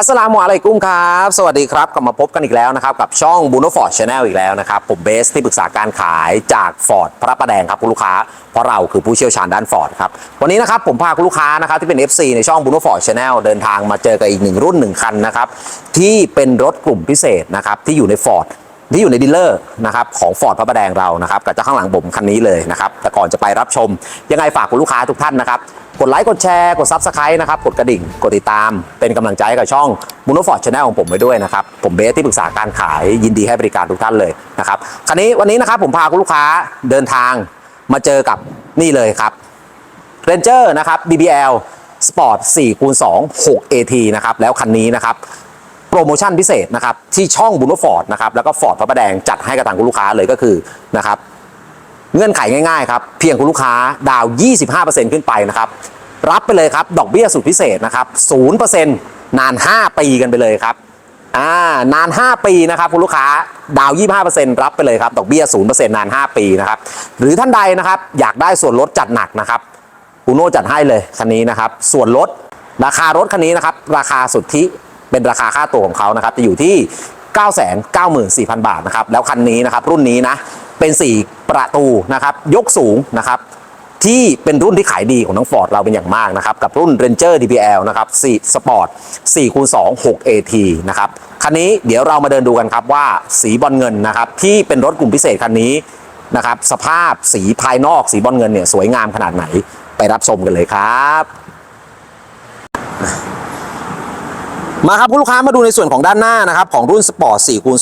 อัสลามุอะลัยกุมครับ สวัสดีครับ กลับมาพบกันอีกแล้วนะครับ กับช่องบูโนฟอร์ดชาแนลอีกแล้วนะครับ ผมเบสที่ปรึกษาการขายจากฟอร์ดพระประแดงครับคุณลูกค้า เพราะเราคือผู้เชี่ยวชาญด้านฟอร์ดครับ วันนี้นะครับผมพาคุณลูกค้านะครับที่เป็น FC ในช่องบูโนฟอร์ดชาแนลเดินทางมาเจอกับอีกหนึ่งรุ่นหนึ่งคันนะครับ ที่เป็นรถกลุ่มพิเศษนะครับที่อยู่ในฟอร์ด ที่อยู่ในดีลเลอร์นะครับของฟอร์ดพระประแดงเรานะครับกับเจ้าข้างหลังผมคันนี้เลยนะครับแต่ก่อนจะไปรับชม ยังไงฝากคุณลูกค้าทุกท่านนะครับกดไลค์กดแชร์กดซับสไครต์นะครับกดกระดิ่งกดติดตาม เป็นกำลังใจกับช่องมูโนฟอร์ดชาแนลของผมไว้ด้วยนะครับ ผมเบสที่ปรึกษาการขายยินดีให้บริการทุกท่านเลยนะครับคันนี้วันนี้นะครับผมพาคุณลูกค้าเดินทางมาเจอกับนี่เลยครับ Ranger นะครับ BBL Sport 4คูณ2 6 AT นะครับแล้วคันนี้นะครับ โปรโมชั่นพิเศษนะครับที่ช่องบุนฟอร์ดนะครับแล้วก็ฟอร์ดพระประแดงจัดให้กับทางคุณลูกค้าเลยก็คือนะครับเงื่อนไขง่ายๆครับเพียงคุณลูกค้าดาว 25%ขึ้นไปนะครับรับไปเลยครับดอกเบี้ยสุดพิเศษนะครับ0%นาน 5 ปีกันไปเลยครับอ่านาน 5 ปีนะครับคุณลูกค้าดาว 25%รับไปเลยครับดอกเบี้ย 0%นาน 5 ปีนะครับหรือท่านใดนะครับอยากได้ส่วนลดจัดหนักนะครับอูโน่จัดให้เลยคันนี้นะครับส่วนลดราคารถคันนี้นะครับราคาสุทธิ เป็นราคาค่าตัวของเขานะครับจะอยู่ที่ 994,000 บาทนะครับแล้วคันนี้นะครับรุ่นนี้นะเป็น 4 ประตูนะครับยกสูงนะครับที่เป็นรุ่นที่ขายดีของทั้งฟอร์ดเราเป็นอย่างมากนะครับกับรุ่น Ranger DPL นะครับ4 Sport 4คูณ2 6 AT นะครับคันนี้เดี๋ยวเรามาเดินดูกันครับว่าสีบอลเงินนะครับที่เป็นรถกลุ่มพิเศษคันนี้นะครับสภาพสีภายนอกสีบอลเงินเนี่ยสวยงามขนาดไหนไปรับชมกันเลยครับ มาครับคุณลูกค้ามาดูในส่วนของด้านหน้านะครับของรุ่นสปอร์ต4คูณ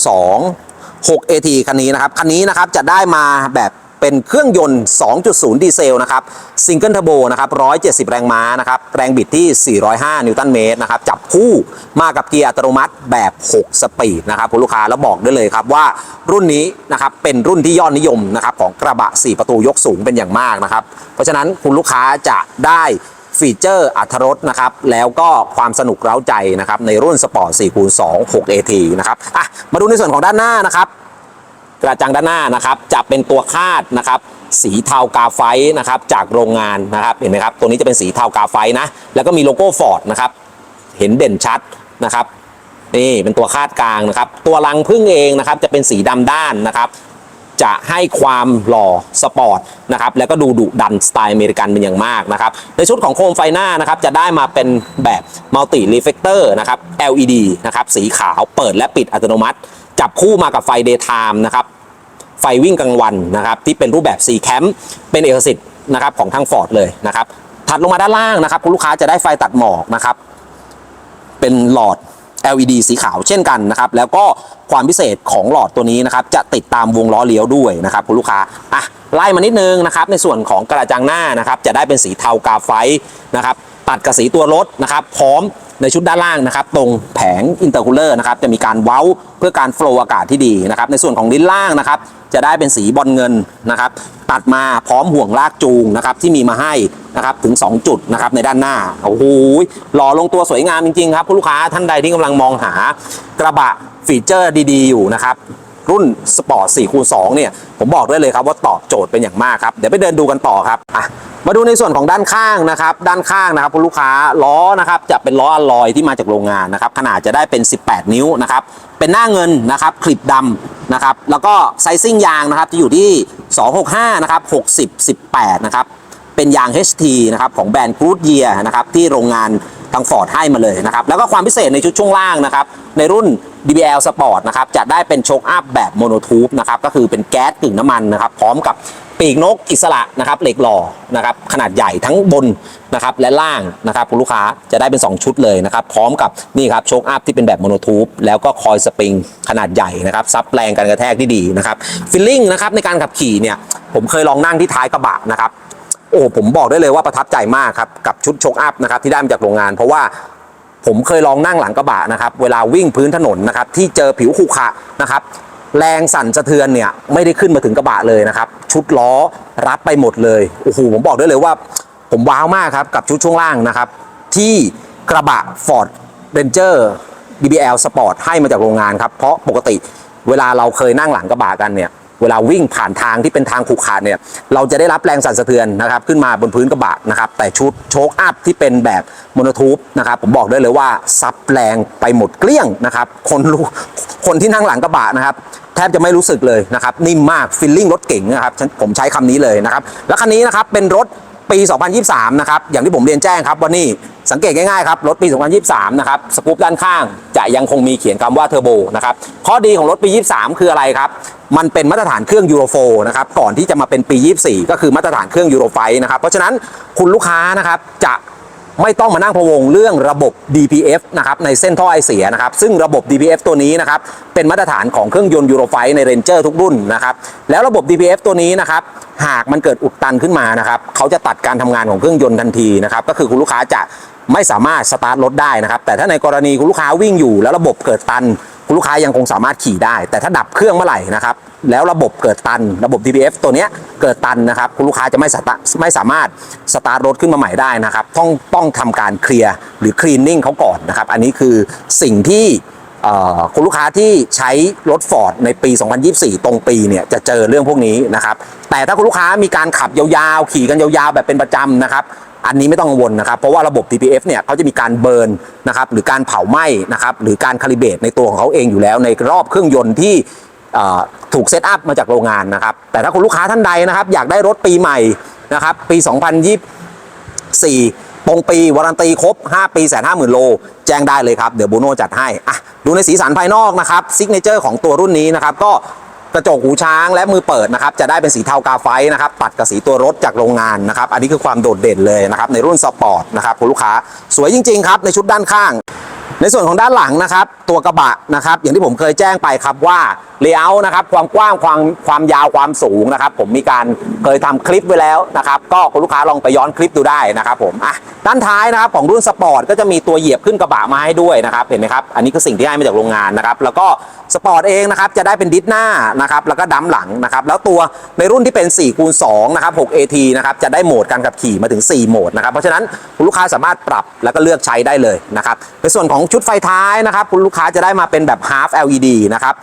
2 6 AT คันนี้นะครับ คันนี้นะครับจะได้มาแบบเป็นเครื่องยนต์ 2.0 ดีเซลนะครับซิงเกิลเทอร์โบนะครับ 170 แรงม้านะครับ แรงบิดที่ 405 นิวตันเมตรนะครับ จับคู่มากับเกียร์อัตโนมัติแบบ 6 สปีดนะครับคุณลูกค้าแล้วบอกได้เลยครับว่ารุ่นนี้นะครับเป็นรุ่นที่ยอดนิยมนะครับของกระบะ 4 ประตูยกสูงเป็นอย่างมากนะครับ เพราะฉะนั้นคุณลูกค้าจะได้ ฟีเจอร์อัตรสนะครับ แล้วก็ความสนุกเร้าใจนะครับ ในรุ่นสปอร์ต4คูณ2 6 AT นะครับอะมาดูในส่วนของด้านหน้านะครับกระจังด้านหน้านะครับจะเป็นตัวคาดนะครับสีเทากาไฟนะครับจากโรงงานนะครับเห็นไหมครับตัวนี้จะเป็นสีเทากาไฟนะแล้วก็มีโลโก้ฟอร์ดนะครับเห็นเด่นชัดนะครับนี่เป็นตัวคาดกลางนะครับตัวรังพึ่งเองนะครับจะเป็นสีดำด้านนะครับ จะให้ความหล่อสปอร์ตนะครับแล้วก็ดูดุดันสไตล์อเมริกันเป็นอย่างมากนะครับในชุดของโคมไฟหน้านะครับจะได้มาเป็นแบบมัลติรีเฟกเตอร์นะครับ LED นะครับสีขาวเปิดและปิดอัตโนมัติ จับคู่มากับไฟ Daytime นะครับไฟวิ่งกลางวันนะครับที่เป็นรูปแบบ C Camp เป็นเอกสิทธิ์นะครับของทาง Ford เลยนะครับถัดลงมาด้านล่างนะครับคุณลูกค้าจะได้ไฟตัดหมอกนะครับเป็นหลอด LED สีขาวเช่นกันนะครับ แล้วก็ความพิเศษของหลอดตัวนี้นะครับ จะติดตามวงล้อเลี้ยวด้วยนะครับคุณลูกค้าอะไล่มานิดนึงนะครับ ในส่วนของกระจังหน้านะครับ จะได้เป็นสีเทากาไฟนะครับ ตัดกับสีตัวรถนะครับพร้อมในชุดด้านล่างนะครับตรงแผงอินเตอร์คูลเลอร์นะครับจะมีการเว้าเพื่อการโฟล์อากาศที่ดีนะครับในส่วนของลิ้นล่างนะครับจะได้เป็นสีบอลเงินนะครับตัดมาพร้อมห่วงลากจูงนะครับที่มีมาให้นะครับถึง 2 จุดนะครับในด้านหน้าโอ้โหหล่อลงตัวสวยงามจริงๆครับคุณลูกค้าท่านใดที่กำลังมองหากระบะฟีเจอร์ดีๆ อยู่นะครับรุ่นสปอร์ต4คูณ2เนี่ยผมบอกได้เลยครับว่าตอบโจทย์เป็นอย่างมากครับเดี๋ยวไปเดินดูกันต่อครับอะ มาดูในส่วนของด้านข้างนะครับ ด้านข้างนะครับคุณลูกค้าล้อนะครับจะเป็นล้ออลลอยที่มาจากโรงงานนะครับ ขนาดจะได้เป็น 18 นิ้วนะครับ เป็นหน้าเงินนะครับคลิปดำนะครับ แล้วก็ไซซิ่งยางนะครับจะอยู่ที่ 265 นะครับ 60 18 นะครับ เป็นยาง HT นะครับของแบรนด์กูดเยียนะครับที่โรงงานทางฟอร์ดให้มาเลยนะครับ แล้วก็ความพิเศษในชุดช่วงล่างนะครับ ในรุ่น DBL Sport นะครับจะได้เป็นโชคอัพแบบโมโนทูบนะครับก็คือเป็นแก๊สกึ่งน้ำมันนะครับพร้อมกับ ปีกนกอิสระนะครับเหล็กหล่อนะครับขนาดใหญ่ทั้งบนนะครับและล่างนะครับคุณลูกค้าจะได้เป็น 2 ชุดเลยนะครับพร้อมกับนี่ครับโชคอัพที่เป็นแบบโมโนทูบแล้วก็คอยสปริงขนาดใหญ่นะครับซับแรงการกระแทกที่ดีนะครับฟิลลิ่งนะครับในการขับขี่เนี่ยผมเคยลองนั่งที่ท้ายกระบะนะครับโอ้ผมบอกได้เลยว่าประทับใจมากครับกับชุดโชคอัพนะครับที่ได้มาจากโรงงาน เพราะว่าผมเคยลองนั่งหลังกระบะนะครับเวลาวิ่งพื้นถนนนะครับที่เจอผิวขรุขระนะครับ แรงสั่นสะเทือนเนี่ยไม่ได้ขึ้นมาถึงกระบะเลยนะครับ ชุดล้อรับไปหมดเลยโอ้โหผมบอกได้เลยว่า ผมว้าวมากครับกับชุดช่วงล่างนะครับ ที่กระบะ Ford Ranger BBL Sport ให้มาจากโรงงานครับ เพราะปกติเวลาเราเคยนั่งหลังกระบะกันเนี่ย เวลาวิ่งผ่านทางที่เป็นทางขรุขระเนี่ยเราจะได้รับแรงสั่นสะเทือนนะครับขึ้นมาบนพื้นกระบะนะครับแต่ชุดโชคอัพที่เป็นแบบโมโนทูบนะครับผมบอกได้เลยว่าซับแรงไปหมดเกลี้ยงนะครับคนรู้คนที่นั่งหลังกระบะนะครับแทบจะไม่รู้สึกเลยนะครับนิ่มมากฟิลลิ่งรถเก๋งนะครับผมใช้คำนี้เลยนะครับแล้วคันนี้นะครับเป็นรถปี 2023 นะครับ อย่างที่ผมเรียนแจ้งครับว่านี่สังเกตง่ายๆครับ รถปี 2023 นะครับ สกู๊ปด้านข้างจะยังคงมีเขียนคำว่าเทอร์โบนะครับ ข้อดีของรถปี 23 คืออะไรครับ มันเป็นมาตรฐานเครื่องยูโรโฟนะครับก่อนที่จะมาเป็นปี 24 ก็คือมาตรฐานเครื่องยูโรไฟนะครับ เพราะฉะนั้นคุณลูกค้านะครับจะไม่ต้องมานั่งพะวงเรื่องระบบ DPF นะครับในเส้นท่อไอเสียนะครับซึ่งระบบ DPF ตัวนี้นะครับเป็นมาตรฐานของเครื่องยนต์ยูโรไฟใน Ranger ทุกรุ่นนะครับแล้วระบบ DPF ตัวนี้นะครับหากมันเกิดอุดตันขึ้นมานะครับเขาจะตัดการทำงานของเครื่องยนต์ทันทีนะครับก็คือคุณลูกค้าจะไม่สามารถสตาร์ทรถได้นะครับแต่ถ้าในกรณีคุณลูกค้าวิ่งอยู่แล้วระบบเกิดตัน คุณลูกค้ายังคงสามารถขี่ได้ แต่ถ้าดับเครื่องเมื่อไหร่นะครับ แล้วระบบเกิดตัน ระบบ DPF ตัวเนี้ยเกิดตันนะครับ คุณลูกค้าจะไม่สตาร์ไม่สามารถสตาร์ทรถขึ้นมาใหม่ได้นะครับ ต้องต้องทำการเคลียร์หรือคลีนนิ่งเขาก่อนนะครับ อันนี้คือสิ่งที่คุณลูกค้าที่ใช้รถ Ford ในปี 2024 ตรงปีเนี่ยจะเจอเรื่องพวกนี้นะครับ แต่ถ้าคุณลูกค้ามีการขับยาวๆ ขี่กันยาวๆ แบบเป็นประจำนะครับอันนี้ไม่ต้องกังวลนะครับ เพราะว่าระบบ TPF เนี่ยเขาจะมีการเบิร์นนะครับหรือการเผาไหม้นะครับหรือการคาลิเบตในตัวของเขาเองอยู่แล้ว ในรอบเครื่องยนต์ที่ถูกเซตอัพมาจากโรงงานนะครับ แต่ถ้าคุณลูกค้าท่านใดนะครับ อยากได้รถปีใหม่นะครับ ปี 2024 ตรงปีวารันตีครบ 5 ปีแสนห้าหมื่นโล แจ้งได้เลยครับ เดี๋ยวบูโน่จัดให้อะดูในสีสันภายนอกนะครับซิกเนเจอร์ของตัวรุ่นนี้นะครับ ก็ กระจกหูช้างและมือเปิดนะครับจะได้เป็นสีเทากาไฟนะครับตัดกับสีตัวรถจากโรงงานนะครับอันนี้คือความโดดเด่นเลยนะครับในรุ่นสปอร์ตนะครับคุณลูกค้าสวยจริงๆครับในชุดด้านข้าง ในส่วนของด้านหลังนะครับตัวกระบะนะครับอย่างที่ผมเคยแจ้งไปครับว่าเลเยอร์นะครับความกว้างความความยาวความสูงนะครับ ผมมีการเคยทำคลิปไว้แล้วนะครับ ก็คุณลูกค้าลองไปย้อนคลิปดูได้นะครับผมอะด้านท้ายนะครับของรุ่นสปอร์ตก็จะมีตัวเหยียบขึ้นกระบะมาให้ด้วยนะครับเห็นไหมครับอันนี้คือสิ่งที่ให้มาจากโรงงานนะครับ แล้วก็สปอร์ตเองนะครับจะได้เป็นดิสหน้านะครับแล้วก็ดัมหลังนะครับแล้วตัวในรุ่นที่เป็น4คูณ2นะครับ 6 AT นะครับจะได้โหมดการขับขี่มาถึง 4 โหมดนะครับเพราะฉะนั้นคุณลูกค้าสามารถปรับแล้วก็เลือกใช้ได้เลยนะครับในส่วนของชุดไฟท้ายนะครับคุณลูกค้าจะได้มาเป็นแบบ half LED นะครับ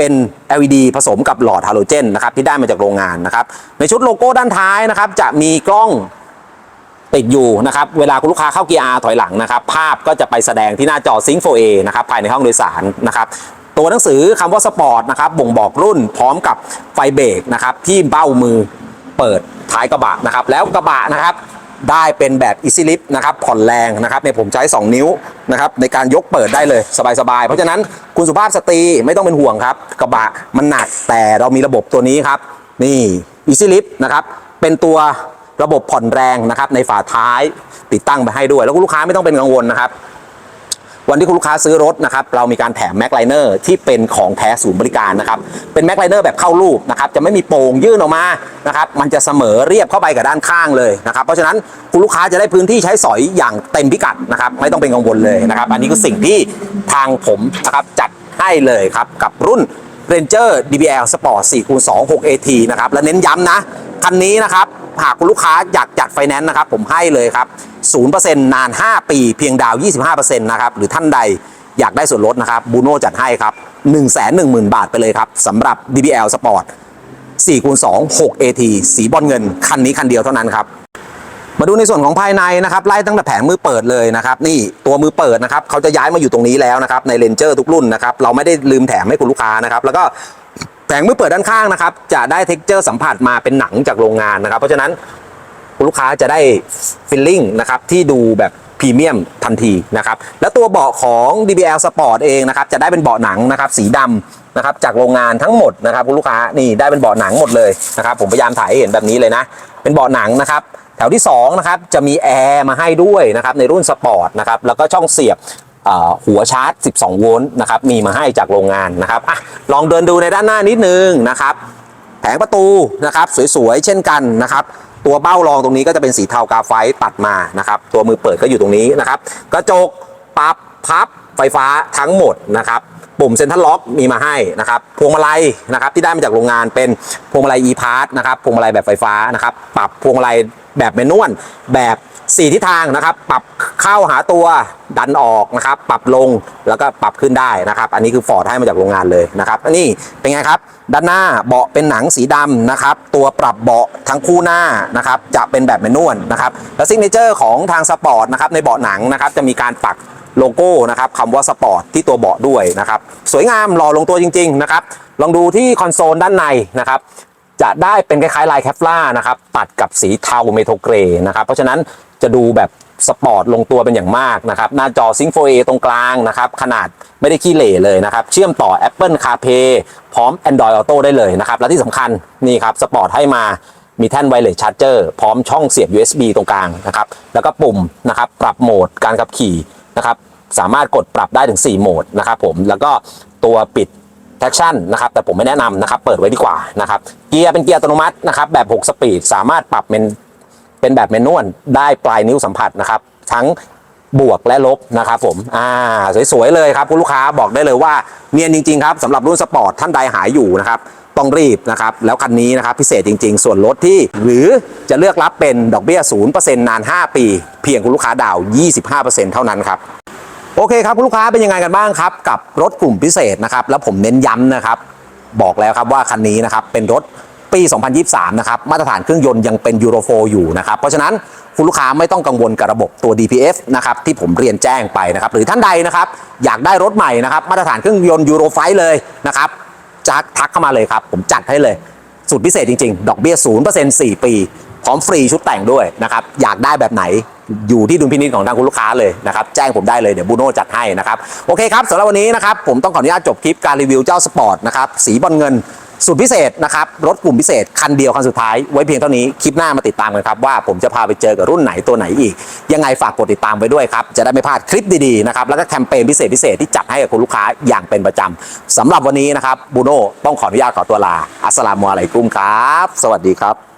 เป็น LED ผสมกับหลอดฮาโลเจนนะครับที่ได้มาจากโรงงานนะครับในชุดโลโก้ด้านท้ายนะครับจะมีกล้องติดอยู่นะครับเวลาคุณลูกค้าเข้าเกียร์ R ถอยหลังนะครับภาพก็จะไปแสดงที่หน้าจอ Sync 4A นะครับภายในห้องโดยสารนะครับตัวหนังสือคำว่าสปอร์ตนะครับบ่งบอกรุ่นพร้อมกับไฟเบรกนะครับที่เบ้ามือเปิดท้ายกระบะนะครับแล้วกระบะนะครับ ได้เป็นแบบ Easy Lift นะครับผ่อนแรงนะครับเนี่ยผมใช้ 2 นิ้วนะครับในการยกเปิดได้เลยสบายๆ เพราะฉะนั้นคุณสุภาพสตรีไม่ต้องเป็นห่วงครับ กระบะมันหนักแต่เรามีระบบตัวนี้ครับ นี่ Easy Lift นะครับเป็นตัวระบบผ่อนแรงนะครับในฝาท้ายติดตั้งไปให้ด้วย แล้วก็ลูกค้าไม่ต้องเป็นกังวลนะครับ วันที่คุณลูกค้าซื้อรถนะครับเรามีการแถมแม็กไลเนอร์ที่เป็นของแท้ศูนย์บริการนะครับเป็นแม็กไลเนอร์แบบเข้ารูปนะครับจะไม่มีโป่งยื่นออกมานะครับมันจะเสมอเรียบเข้าไปกับด้านข้างเลยนะครับเพราะฉะนั้นคุณลูกค้าจะได้พื้นที่ใช้สอยอย่างเต็มพิกัดนะครับไม่ต้องเป็นกังวลเลยนะครับอันนี้คือสิ่งที่ทางผมนะครับจัดให้เลยครับกับรุ่น Ranger DBL Sport 4คูณ2 6 AT นะครับและเน้นย้ำนะคันนี้นะครับหากคุณลูกค้าอยากจัดไฟแนนซ์นะครับผมให้เลยครับ 0%นาน 5 ปี เพียงดาว 25%นะครับหรือท่านใดอยากได้ส่วนลดนะครับบูโน่จัดให้ครับ 110,000 บาทไปเลยครับสำหรับ DBL Sport 4คูณ2 6 AT สีบอลเงิน คันนี้คันเดียวเท่านั้นครับ มาดูในส่วนของภายในนะครับไล่ตั้งแต่แผงมือเปิดเลยนะครับ นี่ตัวมือเปิดนะครับเขาจะย้ายมาอยู่ตรงนี้แล้วนะครับในเลนเจอร์ทุกรุ่นนะครับเราไม่ได้ลืมแถมให้คุณลูกค้านะครับแล้วก็แผงมือเปิดด้านข้างนะครับจะได้เท็กเจอร์สัมผัสมาเป็นหนังจากโรงงานนะครับ เพราะฉะนั้น ลูกค้าจะได้ฟิลลิ่งนะครับที่ดูแบบพรีเมียมทันทีนะครับแล้วตัวเบาะของ DBL Sport เองนะครับจะได้เป็นเบาะหนังนะครับสีดำนะครับจากโรงงานทั้งหมดนะครับคุณลูกค้านี่ได้เป็นเบาะหนังหมดเลยนะครับผมพยายามถ่ายให้เห็นแบบนี้เลยนะเป็นเบาะหนังนะครับแถวที่2นะครับจะมีแอร์มาให้ด้วยนะครับในรุ่นสปอร์ตนะครับแล้วก็ช่องเสียบหัวชาร์จ 12 โวลต์นะครับมีมาให้จากโรงงานนะครับอะลองเดินดูในด้านหน้านิดนึงนะครับแผงประตูนะครับสวยๆเช่นกันนะครับ ตัวเบ้ารองตรงนี้ก็จะเป็นสีเทากาไฟตัดมานะครับ ตัวมือเปิดก็อยู่ตรงนี้นะครับ กระจกปรับพับไฟฟ้าทั้งหมดนะครับ ปุ่มเซ็นทรัลล็อกมีมาให้นะครับพวงมาลัยนะครับที่ได้มาจากโรงงานเป็นพวงมาลัย e-part นะครับพวงมาลัยแบบไฟฟ้านะครับ ปรับพวงมาลัยแบบแมนนวลแบบ สี่ทิศทางนะครับ ปรับเข้าหาตัวดันออกนะครับ ปรับลงแล้วก็ปรับขึ้นได้นะครับ อันนี้คือฟอร์ดให้มาจากโรงงานเลยนะครับอันนี้เป็นไงครับ ด้านหน้าเบาะเป็นหนังสีดำนะครับ ตัวปรับเบาะทั้งคู่หน้านะครับ จะเป็นแบบแมนนวลนะครับและซิงเนเจอร์ของทางสปอร์ตนะครับในเบาะหนังนะครับ จะมีการปักโลโก้นะครับคำว่าสปอร์ตที่ตัวเบาะด้วยนะครับ สวยงามหล่อลงตัวจริง ๆ นะครับ ลองดูที่คอนโซลด้านในนะครับจะได้เป็นคล้ายๆลายแคปล่านะครับตัดกับสีเทาเมโทเกรย์นะครับเพราะฉะนั้น จะดูแบบสปอร์ตลงตัวเป็นอย่างมากนะครับ หน้าจอซิงโฟเอตรงกลางนะครับ ขนาดไม่ได้ขี้เหร่เลยนะครับ เชื่อมต่อ Apple CarPlay พร้อม Android Auto ได้เลยนะครับ และที่สำคัญนี่ครับสปอร์ตให้มามีแท่นไวเลสชาร์เจอร์พร้อมช่องเสียบ USB ตรงกลางนะครับ แล้วก็ปุ่มนะครับ ปรับโหมดการขับขี่นะครับ สามารถกดปรับได้ถึง 4 โหมดนะครับผม แล้วก็ตัวปิด traction นะครับ แต่ผมไม่แนะนำนะครับ เปิดไว้ดีกว่านะครับ เกียร์เป็นเกียร์อัตโนมัตินะครับ แบบ 6 สปีด สามารถปรับเป็น เป็นแบบแมนนวลได้ปลายนิ้วสัมผัสนะครับ ทั้งบวกและลบนะครับผม อ่า สวยๆเลยครับ คุณลูกค้าบอกได้เลยว่าเนียนจริงๆครับสำหรับรุ่นสปอร์ตท่านใดหายอยู่นะครับ ต้องรีบนะครับ แล้วคันนี้นะครับพิเศษจริงๆ ส่วนลดที่หรือจะเลือกรับเป็นดอกเบี้ย 0%นาน 5 ปี เพียงคุณลูกค้าดาวน์25%เท่านั้นครับโอเคครับคุณลูกค้าเป็นยังไงกันบ้างครับกับรถกลุ่มพิเศษนะครับแล้วผมเน้นย้ำนะครับ บอกแล้วครับว่าคันนี้นะครับเป็นรถ ปี 2023 นะครับ มาตรฐานเครื่องยนต์ยังเป็นยูโรโฟอยู่นะครับ เพราะฉะนั้นคุณลูกค้าไม่ต้องกังวลกับระบบตัว DPF นะครับที่ผมเรียนแจ้งไปนะครับ หรือท่านใดนะครับ อยากได้รถใหม่นะครับ มาตรฐานเครื่องยนต์ยูโรไฟเลยนะครับจะทักเข้ามาเลยครับ ผมจัดให้เลยสุดพิเศษจริง ๆ ดอกเบี้ย 0% 4 ปี พร้อมฟรีชุดแต่งด้วยนะครับ อยากได้แบบไหนอยู่ที่ดุลพินิจของทางคุณลูกค้าเลยนะครับ แจ้งผมได้เลยเดี๋ยวบูโน่จัดให้นะครับ โอเคครับสำหรับวันนี้นะครับ ผมต้องขออนุญาตจบคลิปการรีวิวเจ้าสปอร์ตนะครับ สีบอลเงิน สุดพิเศษนะครับ รถกลุ่มพิเศษ คันเดียวคันสุดท้ายไว้เพียงเท่านี้ คลิปหน้ามาติดตามกันครับ ว่าผมจะพาไปเจอกับรุ่นไหนตัวไหนอีก ยังไงฝากกดติดตามไปด้วยครับ จะได้ไม่พลาดคลิปดีๆนะครับแล้วก็แคมเปญพิเศษพิเศษที่จัดให้กับคุณลูกค้าอย่างเป็นประจำสำหรับวันนี้นะครับบูโน่ต้องขออนุญาตขอตัวลาอัสสลามุอะลัยกุมครับ สวัสดีครับ